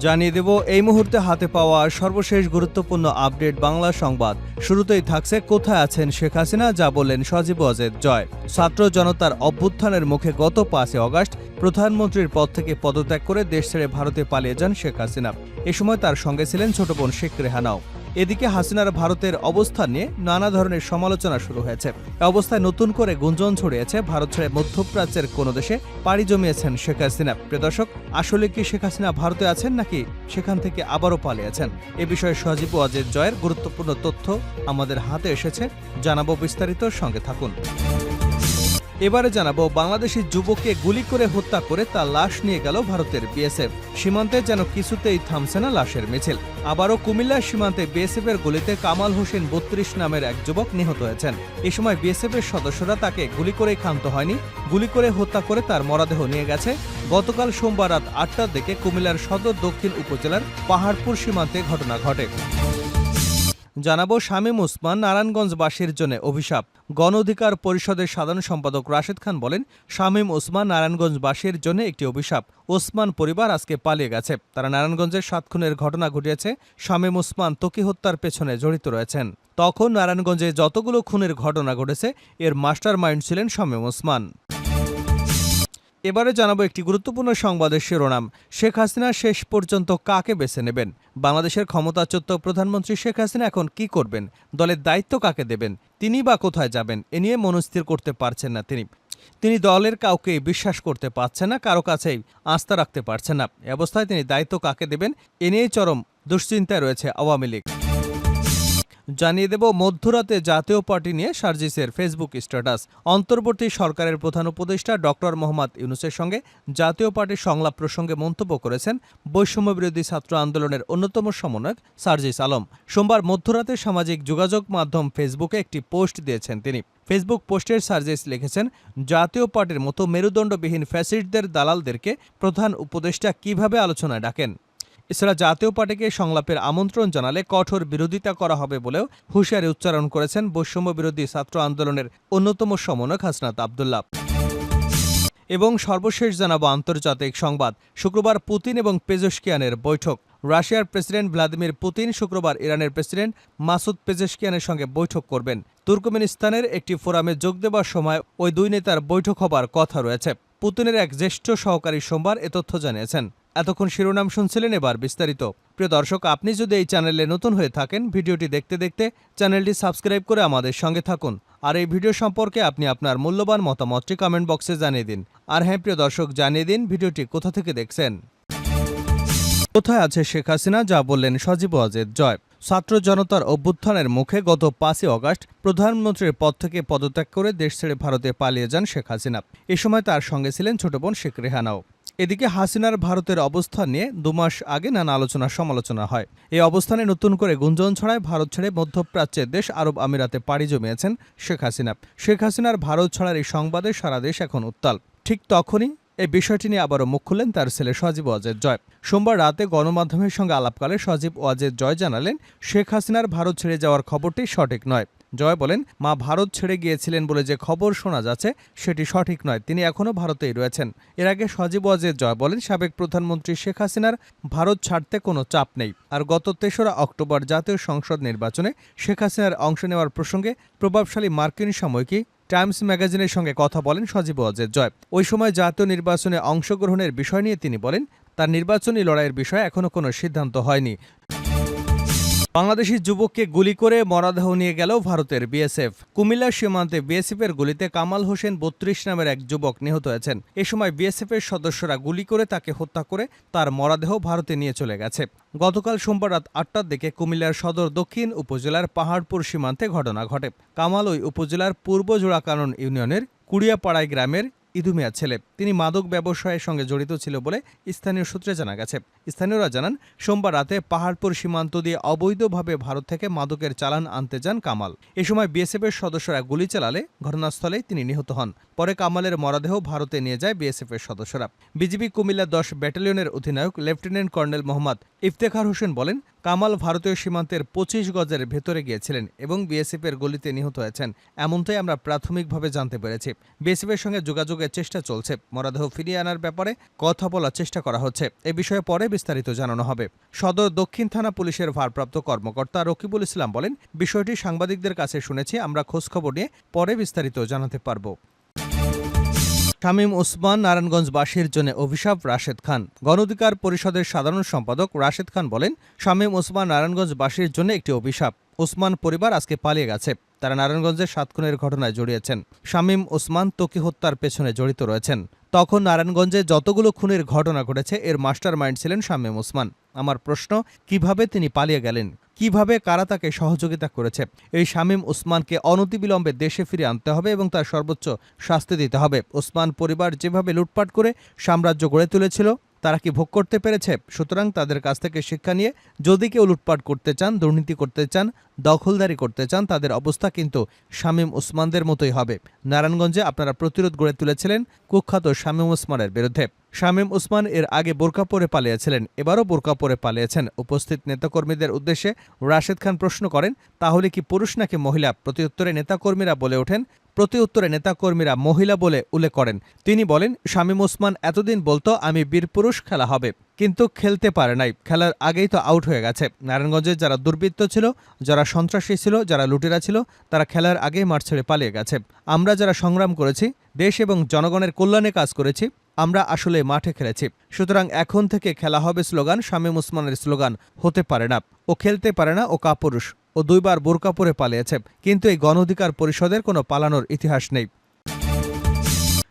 জানিয়ে দেব, এই মুহূর্তে হাতে পাওয়া সর্বশেষ গুরুত্বপূর্ণ আপডেট বাংলা সংবাদ। শুরুতেই থাকছে, কোথায় আছেন শেখ হাসিনা? যা বললেন সজীব অজেদ জয়। ছাত্র জনতার অভ্যুত্থানের মুখে গত পাঁচই অগাস্ট প্রধানমন্ত্রীর পদ থেকে পদত্যাগ করে দেশ ছেড়ে ভারতে পালিয়ে যান শেখ হাসিনা। এ সময় তার সঙ্গে ছিলেন ছোট বোন শেখ রেহানাও। এদিকে হাসিনার ভারতের অবস্থান নিয়ে নানা ধরনের সমালোচনা শুরু হয়েছে। অবস্থায় নতুন করে গুঞ্জন ছড়িয়েছে ভারত ছেড়ে মধ্যপ্রাচ্যের কোনো দেশে পাড়ি জমিয়েছেন শেখ হাসিনা। প্রদর্শক আসলে কি শেখ হাসিনা ভারতে আছেন নাকি সেখান থেকে আবারও পালিয়েছেন? এ বিষয়ে সজীব ওয়াজেদ জয়ের গুরুত্বপূর্ণ তথ্য আমাদের হাতে এসেছে। জানাব বিস্তারিত, সঙ্গে থাকুন। এবারে জানাব, বাংলাদেশি যুবককে গুলি করে হত্যা করে তার লাশ নিয়ে গেল ভারতের বিএসএফ। সীমান্তে যেন কিছুতেই থামছে না লাশের মিছিল। আবারও কুমিল্লার সীমান্তে বিএসএফ এর গুলিতে কামাল হোসেন বত্রিশ নামের এক যুবক নিহত হয়েছেন। এ সময় বিএসএফ এর সদস্যরা তাকে গুলি করেই ক্ষান্ত হয়নি। গুলি করে হত্যা করে তার মরদেহ নিয়ে গেছে। গতকাল সোমবার রাত আটটার দিকে কুমিল্লার সদর দক্ষিণ উপজেলার পাহাড়পুর সীমান্তে ঘটনা ঘটে। জানাব শামীম ওসমান নারায়ণগঞ্জবাসীর জন্য অভিশাপ। গণ অধিকার পরিষদের সাধারণ সম্পাদক রাশেদ খান বলেন, শামীম ওসমান নারায়ণগঞ্জবাসীর জন্য একটি অভিশাপ। ওসমান পরিবার আজকে পালিয়ে গেছে। তারা নারায়ণগঞ্জের সাত খুনের ঘটনা ঘটিয়েছে। শামীম ওসমান তকি হত্যার পেছনে জড়িত রয়েছেন। তখন নারায়ণগঞ্জে যতগুলো খুনের ঘটনা ঘটেছে, এর মাস্টার মাইন্ড ছিলেন শামীম ওসমান। এবারে জানাব একটি গুরুত্বপূর্ণ সংবাদের শিরোনাম। শেখ হাসিনা শেষ পর্যন্ত কাকে বেছে নেবেন? বাংলাদেশের ক্ষমতাচ্যুত প্রধানমন্ত্রী শেখ হাসিনা এখন কি করবেন? দলের দায়িত্ব কাকে দেবেন? তিনি বা কোথায় যাবেন? এ নিয়ে মনস্থির করতে পারছেন না তিনি। তিনি দলের কাউকে বিশ্বাস করতে পারছেন না, কারও কাছেই আস্থা রাখতে পারছেন না। অবস্থায় তিনি দায়িত্ব কাকে দেবেন? এ নিয়েই চরম দুশ্চিন্তায় রয়েছে আওয়ামী লীগ। জানিয়ে দেব মধ্যরাতে জাতীয় পার্টি নিয়ে সার্জিসের ফেসবুক স্ট্যাটাস। অন্তর্বর্তী সরকারের প্রধান উপদেষ্টা ডক্টর মোহাম্মদ ইউনুসের সঙ্গে জাতীয় পার্টির সংলাপ প্রসঙ্গে মন্তব্য করেছেন বৈষম্য বিরোধী ছাত্র আন্দোলনের অন্যতম সমন্বয়ক সার্জিস আলম। সোমবার মধ্যরাতে সামাজিক যোগাযোগ মাধ্যম ফেসবুকে একটি পোস্ট দিয়েছেন তিনি। ফেসবুক পোস্টের সার্জিস লিখেছেন, জাতীয় পার্টির মতো মেরুদণ্ডবিহীন ফ্যাসিস্টদের দালালদেরকে প্রধান উপদেষ্টা কীভাবে আলোচনায় ডাকেন? এছাড়া জাতীয় পার্টিকে সংলাপের আমন্ত্রণ জানালে কঠোর বিরোধিতা করা হবে বলেও হুঁশিয়ারি উচ্চারণ করেছেন বৈষম্য বিরোধী ছাত্র আন্দোলনের অন্যতম সমন্বয়ক হাসনাত আবদুল্লাহ। এবং সর্বশেষ জানাব আন্তর্জাতিক সংবাদ। শুক্রবার পুতিন এবং পেজস্কিয়ানের বৈঠক। রাশিয়ার প্রেসিডেন্ট ভ্লাদিমির পুতিন শুক্রবার ইরানের প্রেসিডেন্ট মাসুদ পেজেশকিয়ানের সঙ্গে বৈঠক করবেন। তুর্কমেনিস্তানের একটি ফোরামে যোগ দেওয়ার সময় ওই দুই নেতার বৈঠক হবার কথা রয়েছে। পুতিনের এক জ্যেষ্ঠ সহকারী সোমবার এ তথ্য জানিয়েছেন। এতক্ষণ শিরোনাম শুনছিলেন এবার বিস্তারিত। প্রিয় দর্শক, আপনি যদি এই চ্যানেলে নতুন হয়ে থাকেন, ভিডিওটি দেখতে দেখতে চ্যানেলটি সাবস্ক্রাইব করে আমাদের সঙ্গে থাকুন। আর এই ভিডিও সম্পর্কে আপনি আপনার মূল্যবান মতামতটি কমেন্ট বক্সে জানিয়ে দিন। আর হ্যাঁ প্রিয় দর্শক, জানিয়ে দিন ভিডিওটি কোথা থেকে দেখছেন। কোথায় আছে শেখ হাসিনা, যা বললেন সজীব ওয়াজেদ? জয়। ছাত্র জনতার অভ্যুত্থানের মুখে গত পাঁচই অগাস্ট প্রধানমন্ত্রীর পদ থেকে পদত্যাগ করে দেশ ছেড়ে ভারতে পালিয়ে যান শেখ হাসিনা। এ সময় তার সঙ্গে ছিলেন ছোট বোন শেখ রেহানাও। এদিকে হাসিনার ভারতের অবস্থান নিয়ে দুমাস আগে নানা আলোচনা, সমালোচনা হয়। এই অবস্থানে নতুন করে গুঞ্জন ছড়ায় ভারত ছেড়ে মধ্যপ্রাচ্যের দেশ আরব আমিরাতে পাড়ি জমিয়েছেন শেখ হাসিনা। শেখ হাসিনার ভারত ছাড়ার এই সংবাদে সারা দেশ এখন উত্তাল। ঠিক তখনই এই বিষয়টি নিয়ে আবারও মুখ খুললেন তার ছেলে সজীব ওয়াজেদ জয়। সোমবার রাতে গণমাধ্যমের সঙ্গে আলাপকালে সজীব ওয়াজেদ জয় জানালেন, শেখ হাসিনার ভারত ছেড়ে যাওয়ার খবরটি সঠিক নয়। জয় বলেন, মা ভারত ছেড়ে গিয়েছিলেন বলে যে খবর শোনা যাচ্ছে, সেটি সঠিক নয়। তিনি এখনও ভারতেই রয়েছেন। এর আগে সজীব ওয়াজেদ জয় বলেন, সাবেক প্রধানমন্ত্রী শেখ হাসিনার ভারত ছাড়তে কোনো চাপ নেই। আর গত তেসরা অক্টোবর জাতীয় সংসদ নির্বাচনে শেখ হাসিনার অংশ নেওয়ার প্রসঙ্গে প্রভাবশালী মার্কিন সাময়িকী টাইমস ম্যাগাজিনের সঙ্গে কথা বলেন সজীব ওয়াজেদ জয়। ওই সময় জাতীয় নির্বাচনে অংশগ্রহণের বিষয় নিয়ে তিনি বলেন, তার নির্বাচনী লড়াইয়ের বিষয়ে এখনও কোনো সিদ্ধান্ত হয়নি। বাংলাদেশি যুবককে গুলি করে মরাদেহ নিয়ে গেল ভারতের বিএসএফ। কুমিল্লা সীমান্তে বিএসএফের গুলিতে কামাল হোসেন বত্রিশ নামের এক যুবক নিহত হয়েছেন। এ সময় বিএসএফের সদস্যরা গুলি করে তাকে হত্যা করে তার মরাদেহ ভারতে নিয়ে চলে গেছে। গতকাল সোমবার রাত আটটার দিকে কুমিল্লার সদর দক্ষিণ উপজেলার পাহাড়পুর সীমান্তে ঘটনা ঘটে। কামাল ওই উপজেলার পূর্ব জোড়াকানন ইউনিয়নের কুড়িয়াপাড়ায় গ্রামের ইদুমিয়া ছেলে। তিনি মাদক ব্যবসায়ের সঙ্গে জড়িত ছিল বলে স্থানীয় সূত্রে জানা গেছে। স্থানীয়রা জানান, সোমবার রাতে পাহাড়পুর সীমান্ত দিয়ে অবৈধভাবে ভারত থেকে মাদকের চালান আনতে যান কামাল। এ সময় বিএসএফের সদস্যরা গুলি চালালে ঘটনাস্থলেই তিনি নিহত হন। পরে কামালের মরদেহ ভারতে নিয়ে যায় বিএসএফের সদস্যরা। বিজিবি কুমিল্লা দশ ব্যাটালিয়নের অধিনায়ক লেফটেন্যান্ট কর্নেল মোহাম্মদ ইফতেখার হোসেন বলেন কামাল ভারতীয় সীমান্তের পঁচিশ গজের ভেতরে গিয়েছিলেন এবং বিএসএফের গলিতে নিহত হয়েছেন। এমনটাই আমরা প্রাথমিকভাবে জানতে পেরেছি। বিএসএফের সঙ্গে যোগাযোগের চেষ্টা চলছে। মরদেহ ফিরিয়ে আনার ব্যাপারে কথা বলার চেষ্টা করা হচ্ছে। এ বিষয়ে পরে বিস্তারিত জানানো হবে। সদর দক্ষিণ থানা পুলিশের ভারপ্রাপ্ত কর্মকর্তা রকিবুল ইসলাম বলেন, বিষয়টি সাংবাদিকদের কাছে শুনেছি, আমরা খোঁজখবর নিয়ে পরে বিস্তারিত জানাতে পারব। শামীম ওসমান নারায়ণগঞ্জবাসীর জন্য অভিশাপ রাশেদ খান। গণধিকার পরিষদের সাধারণ সম্পাদক রাশেদ খান বলেন, শামীম ওসমান নারায়ণগঞ্জবাসীর জন্য একটি অভিশাপ। ওসমান পরিবার আজকে পালিয়ে গেছে। তারা নারায়ণগঞ্জের সাত খুনের ঘটনায় জড়িয়েছেন। শামীম ওসমান তকি হত্যার পেছনে জড়িত রয়েছেন। তখন নারায়ণগঞ্জে যতগুলো খুনের ঘটনা ঘটেছে, এর মাস্টার মাইন্ড ছিলেন শামীম ওসমান। আমার প্রশ্ন, কীভাবে তিনি পালিয়ে গেলেন? কীভাবে কারা তাকে সহযোগিতা করেছে? এই শামীম ওসমানকে অনতিবিলম্বে দেশে ফিরে আনতে হবে এবং তার সর্বোচ্চ শাস্তি দিতে হবে। ওসমান পরিবার যেভাবে লুটপাট করে সাম্রাজ্য গড়ে তুলেছিল তারা কি ভোগ করতে পেরেছে? সুতরাং তাদের কাছ থেকে শিক্ষা নিয়ে যদি কেউ লুটপাট করতে চান, দুর্নীতি করতে চান, দখলদারি করতে চান, তাদের অবস্থা কিন্তু শামীম ওসমানদের মতোই হবে। নারায়ণগঞ্জে আপনারা প্রতিরোধ গড়ে তুলেছিলেন কুখ্যাত শামীম ওসমানের বিরুদ্ধে। শামীম ওসমান এর আগে বোরকা পরে পালিয়েছিলেন, এবারও বোরকা পরে পালিয়েছেন। উপস্থিত নেতাকর্মীদের উদ্দেশ্যে রাশেদ খান প্রশ্ন করেন, তাহলে কি পুরুষ নাকি মহিলা? প্রতিউত্তরে নেতাকর্মীরা বলে ওঠেন প্রতি উত্তরে নেতাকর্মীরা মহিলা বলে উল্লেখ করেন। তিনি বলেন, শামীম ওসমান এতদিন বলতো আমি বীরপুরুষ খেলা হবে। কিন্তু খেলতে পারে নাই। খেলার আগেই তো আউট হয়ে গেছে। নারায়ণগঞ্জে যারা দুর্বৃত্ত ছিল, যারা সন্ত্রাসী ছিল, যারা লুটেরা ছিল, তারা খেলার আগেই মাঠ ছেড়ে পালিয়ে গেছে। আমরা যারা সংগ্রাম করেছি, দেশ এবং জনগণের কল্যাণে কাজ করেছি, আমরা আসলে মাঠে খেলেছি। সুতরাং এখন থেকে খেলা হবে স্লোগান, শামীম ওসমানের স্লোগান, হতে পারে না। ও খেলতে পারে না, ও কাপুরুষ। ও দুইবার বোরকা পরে পালিয়েছে, কিন্তু এই গণ অধিকার পরিষদের কোনো পালানোর ইতিহাস নেই।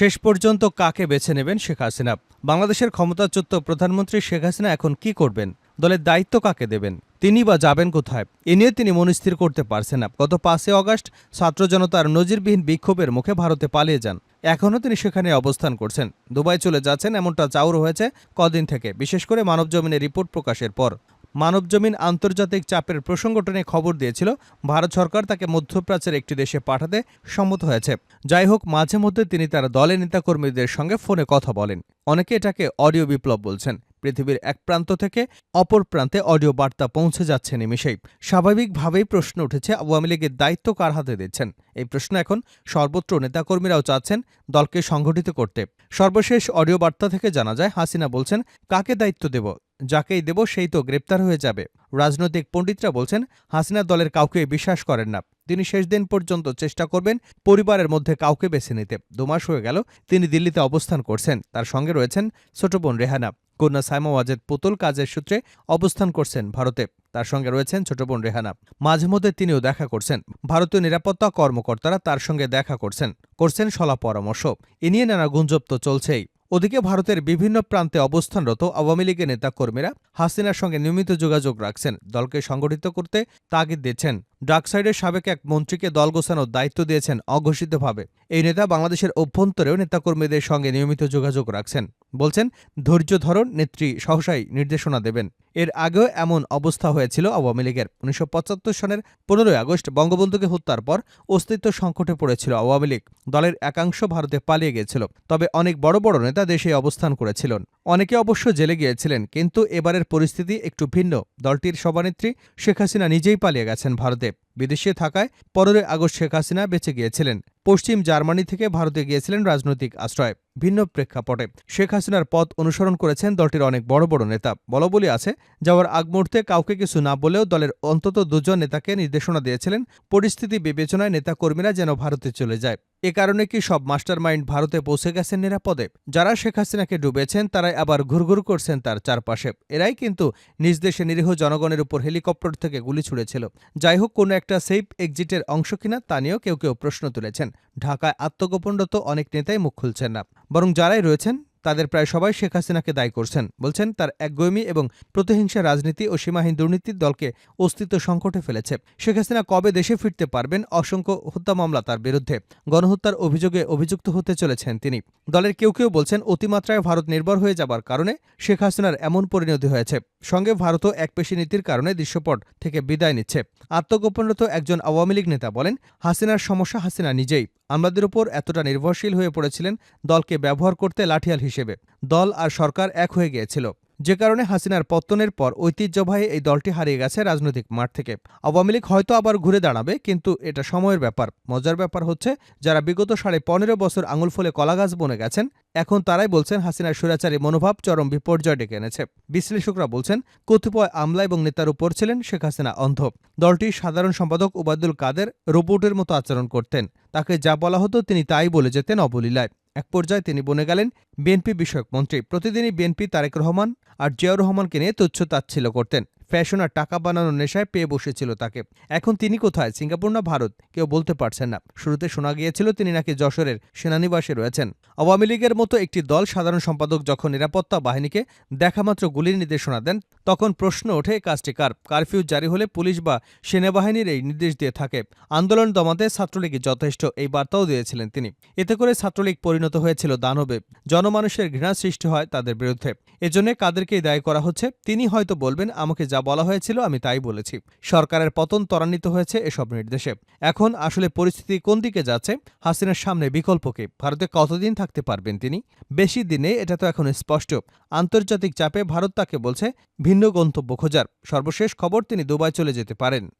শেষ পর্যন্ত কাকে বেছে নেবেন শেখ হাসিনা? বাংলাদেশের ক্ষমতাচ্যুত প্রধানমন্ত্রী শেখ হাসিনা এখন কি করবেন? দলের দায়িত্ব কাকে দেবেন? তিনি বা যাবেন কোথায়? এ নিয়ে তিনি মনস্থির করতে পারছেন না। গত পাঁচই অগাস্ট ছাত্র জনতার নজিরবিহীন বিক্ষোভের মুখে ভারতে পালিয়ে যান। এখনও তিনি সেখানে অবস্থান করছেন। দুবাই চলে যাচ্ছেন এমনটা চাউর হয়েছে কদিন থেকে, বিশেষ করে মানবজমিনের রিপোর্ট প্রকাশের পর। মানবজমিন আন্তর্জাতিক চাপের প্রসঙ্গটনে খবর দিয়েছিল, ভারত সরকার তাকে মধ্যপ্রাচ্যের একটি দেশে পাঠাতে সম্মত হয়েছে। যাই হোক মাঝে মধ্যে তিনি তার দলের নেতাকর্মীদের সঙ্গে ফোনে কথা বলেন। অনেকে এটাকে অডিও বিপ্লব বলছেন। পৃথিবীর এক প্রান্ত থেকে অপর প্রান্তে অডিও বার্তা পৌঁছে যাচ্ছে নিমিষেই। স্বাভাবিকভাবেই প্রশ্ন উঠেছে, আওয়ামী লীগের দায়িত্ব কার হাতে দিচ্ছেন? এই প্রশ্ন এখন সর্বত্র নেতাকর্মীরাও চাচ্ছেন দলকে সংগঠিত করতে। সর্বশেষ অডিও বার্তা থেকে জানা যায়, হাসিনা বলছেন, কাকে দায়িত্ব দেব? যাকেই দেব সেই তো গ্রেপ্তার হয়ে যাবে। রাজনৈতিক পণ্ডিতরা বলছেন, হাসিনা দলের কাউকে বিশ্বাস করেন না। তিনি শেষ দিন পর্যন্ত চেষ্টা করবেন পরিবারের মধ্যে কাউকে বেছে নিতে। দুমাস হয়ে গেল, তিনি দিল্লিতে অবস্থান করছেন। তার সঙ্গে রয়েছেন ছোট বোন রেহানা। কন্যা সাইমা ওয়াজেদ পুতুল কাজের সূত্রে অবস্থান করছেন ভারতে। তার সঙ্গে রয়েছেন ছোট বোন রেহানা। মাঝে মধ্যে তিনিও দেখা করছেন। ভারতীয় নিরাপত্তা কর্মকর্তারা তার সঙ্গে দেখা করছেন করছেন সলা পরামর্শ। এ নিয়ে নানা গুঞ্জব তো চলছেই। ওদিকে ভারতের বিভিন্ন প্রান্তে অবস্থানরত আওয়ামী লীগের নেতাকর্মীরা হাসিনার সঙ্গে নিয়মিত যোগাযোগ রাখছেন। দলকে সংগঠিত করতে তাগিদ দিচ্ছেন। ডাকসাইডের সাবেক এক মন্ত্রীকে দল গোছানোর দায়িত্ব দিয়েছেন অঘোষিতভাবে। এই নেতা বাংলাদেশের অভ্যন্তরেও নেতাকর্মীদের সঙ্গে নিয়মিত যোগাযোগ রাখছেন। বলছেন, ধৈর্য ধরন, নেত্রী সহসাই নির্দেশনা দেবেন। এর আগেও এমন অবস্থা হয়েছিল আওয়ামী লীগের। উনিশশো সনের পনেরোই আগস্ট বঙ্গবন্ধুকে হত্যার পর অস্তিত্ব সংকটে পড়েছিল আওয়ামী লীগ। দলের একাংশ ভারতে পালিয়ে গিয়েছিল, তবে অনেক বড় বড় নেতা দেশে অবস্থান করেছিলেন। অনেকে অবশ্য জেলে গিয়েছিলেন, কিন্তু এবারের পরিস্থিতি একটু ভিন্ন। দলটির সভানেত্রী শেখ হাসিনা নিজেই পালিয়ে গেছেন ভারতে। step বিদেশে থাকায় পনেরোই আগস্ট শেখ হাসিনা বেঁচে গিয়েছিলেন। পশ্চিম জার্মানি থেকে ভারতে গিয়েছিলেন রাজনৈতিক আশ্রয়। ভিন্ন প্রেক্ষাপটে শেখ হাসিনার পথ অনুসরণ করেছেন দলটির অনেক বড় বড় নেতা। বলবলি আছে, যাওয়ার আগ মুহূর্তে কাউকে কিছু না বলেও দলের অন্তত দুজন নেতাকে নির্দেশনা দিয়েছিলেন। পরিস্থিতি বিবেচনায় নেতাকর্মীরা যেন ভারতে চলে যায়। এ কারণে কি সব মাস্টারমাইন্ড ভারতে পৌঁছে গেছেন নিরাপদে? যারা শেখ হাসিনাকে ডুবেছেন, তারাই আবার ঘুরঘুর করছেন তার চারপাশে। এরাই কিন্তু নিজ দেশে নিরীহ জনগণের উপর হেলিকপ্টার থেকে গুলি ছুড়েছিল। যাই হোক, কোনো একটা সেফ এক্সিটের অংশ কিনা তা নিয়েও কেউ কেউ প্রশ্ন তুলেছেন। ঢাকায় আত্মগোপনরত অনেক নেতাই মুখ খুলছেন না। বরং যারাই রয়েছেন তাদের প্রায় সবাই শেখ হাসিনাকে দায়ী করছেন। বলছেন, তার একগুয়েমি এবং প্রতিহিংসা রাজনীতি ও সীমাহীন দুর্নীতির দলকে অস্তিত্ব সংকটে ফেলেছে। শেখ হাসিনা কবে দেশে ফিরতে পারবেন? অসংখ্য হত্যা মামলা তার বিরুদ্ধে। গণহত্যার অভিযোগে অভিযুক্ত হতে চলেছেন তিনি। দলের কেউ কেউ বলছেন, অতিমাত্রায় ভারত নির্ভর হয়ে যাবার কারণে শেখ হাসিনার এমন পরিণতি হয়েছে। সঙ্গে ভারতও একপেশী নীতির কারণে দৃশ্যপট থেকে বিদায় নিচ্ছে। আত্মগোপনরত একজন আওয়ামী লীগ নেতা বলেন, হাসিনার সমস্যা হাসিনা নিজেই। আমাদের উপর এতটা নির্ভরশীল হয়ে পড়েছিলেন, দলকে ব্যবহার করতে লাঠিয়াল হিসেবে। দল আর সরকার এক হয়ে গিয়েছিল। যে কারণে হাসিনার পত্তনের পর ঐতিহ্যবাহী এই দলটি হারিয়ে গেছে রাজনৈতিক মাঠ থেকে। আওয়ামী লীগ হয়তো আবার ঘুরে দাঁড়াবে, কিন্তু এটা সময়ের ব্যাপার। মজার ব্যাপার হচ্ছে, যারা বিগত সাড়ে পনেরো বছর আঙুল ফলে কলাগাছ বনে গেছেন, এখন তারাই বলছেন হাসিনার স্বৈরাচারী মনোভাব চরম বিপর্যয় ডেকে এনেছে। বিশ্লেষকরা বলছেন, কতিপয় আমলা এবং নেতার উপর ছিলেন শেখ হাসিনা অন্ধ। দলটির সাধারণ সম্পাদক ওবায়দুল কাদের রোবটের মতো আচরণ করতেন। তাকে যা বলা হতো তিনি তাই বলে যেতেন অবলীলায়। এক পর্যায়ে তিনি বনে গেলেন। বিএনপি বিষয়ক মন্ত্রী, প্রতিদিনই বিএনপি তারেক রহমান আর জিয়াউর রহমানকে নিয়ে তুচ্ছ তাচ্ছিল্য করতেন। ফ্যাশন আর টাকা বানানোর নেশায় পেয়ে বসেছিল তাকে। এখন তিনি কোথায়? সিঙ্গাপুর না ভারত? কেউ বলতে পারছেন না। শুরুতে শোনা গিয়েছিল তিনি নাকি যশোরের সেনানিবাসে রয়েছেন। আওয়ামী লীগের মতো একটি দল সাধারণ সম্পাদক যখন নিরাপত্তা বাহিনীকে দেখামাত্র গুলির নির্দেশনা দেন, তখন প্রশ্ন ওঠে কাজটি কার? কারফিউ জারি হলে পুলিশ বা সেনাবাহিনীর এই নির্দেশ দিয়ে থাকে। আন্দোলন দমাতে ছাত্রলীগই যথেষ্ট, এই বার্তাও দিয়েছিলেন তিনি। এতে করে ছাত্রলীগ পরিণত হয়েছিল দানবে। জনমানুষের ঘৃণা সৃষ্টি হয় তাদের বিরুদ্ধে। এজন্য কাদেরকেই দায়ী করা হচ্ছে। তিনি হয়তো বলবেন, আমাকে যা বলা হয়েছিল আমি তাই বলেছি। সরকারের পতন ত্বরান্বিত হয়েছে এসব নির্দেশে। এখন আসলে পরিস্থিতি কোন দিকে যাচ্ছে, হাসিনার সামনে বিকল্পকে ভারতে কতদিন থাকতে পারবেন তিনি? বেশি দিনে এটা তো এখন স্পষ্ট। আন্তর্জাতিক চাপে ভারত তাকে বলছে, ভিন্ন গন্তব্য খোঁজার। সর্বশেষ খবর তিনি দুবাই চলে যেতে পারেন।